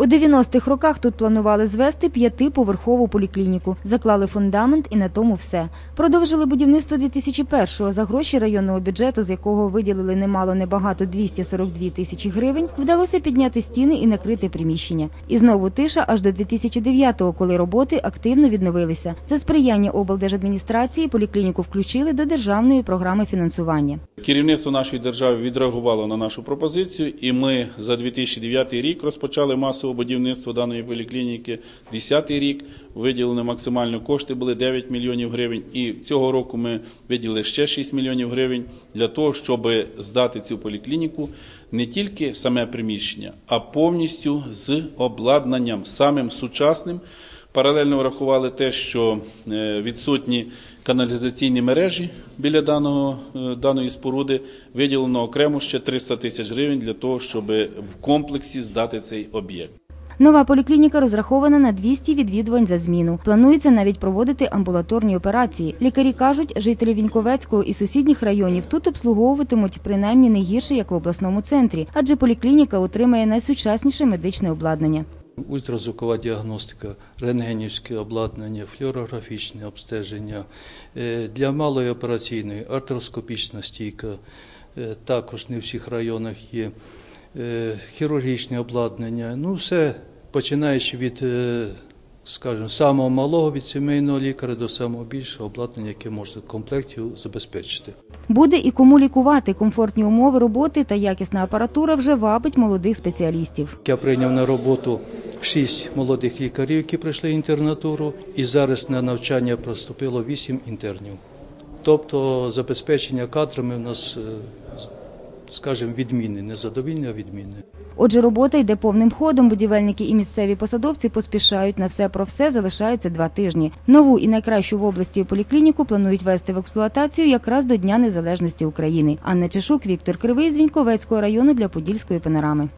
У 90-х роках тут планували звести п'ятиповерхову поліклініку, заклали фундамент і на тому все. Продовжили будівництво 2001-го за гроші районного бюджету, з якого виділили немало небагато 242 тисячі гривень. Вдалося підняти стіни і накрити приміщення. І знову тиша аж до 2009-го, коли роботи активно відновилися. За сприяння облдержадміністрації поліклініку включили до державної програми фінансування. Керівництво нашої держави відреагувало на нашу пропозицію, і ми за 2009 рік розпочали масове будівництво даної поліклініки. 2010 рік виділені максимально кошти були 9 мільйонів гривень. І цього року ми виділили ще 6 мільйонів гривень для того, щоб здати цю поліклініку не тільки саме приміщення, а повністю з обладнанням самим сучасним. Паралельно врахували те, що е, відсутні каналізаційні мережі біля даного, е, даної споруди, виділено окремо ще 300 тисяч гривень для того, щоб в комплексі здати цей об'єкт. Нова поліклініка розрахована на 200 відвідувань за зміну. Планується навіть проводити амбулаторні операції. Лікарі кажуть, жителі Віньковецького і сусідніх районів тут обслуговуватимуть принаймні не гірше, як в обласному центрі, адже поліклініка отримає найсучасніше медичне обладнання. Ультразвукова діагностика, рентгенівське обладнання, флюорографічне обстеження Е, для малої операційної артроскопічна стійка. е, Також не в всіх районах є Е, хірургічне обладнання. Ну, все починаючи від, скажімо, самого малого від сімейного лікаря до самого більшого обладнання, яке можна в комплекті забезпечити. Буде і кому лікувати. Комфортні умови роботи та якісна апаратура вже вабить молодих спеціалістів. Я прийняв на роботу шість молодих лікарів, які пройшли інтернатуру, і зараз на навчання проступило вісім інтернів. Тобто забезпечення кадрами у нас, е, скажімо, відмінне, не задовільне, а відмінне. Отже, робота йде повним ходом. Будівельники і місцеві посадовці поспішають на все про все. Залишається два тижні. Нову і найкращу в області поліклініку планують вести в експлуатацію якраз до Дня Незалежності України. Анна Чешук, Віктор Кривий з Віньковецького району для Подільської панорами.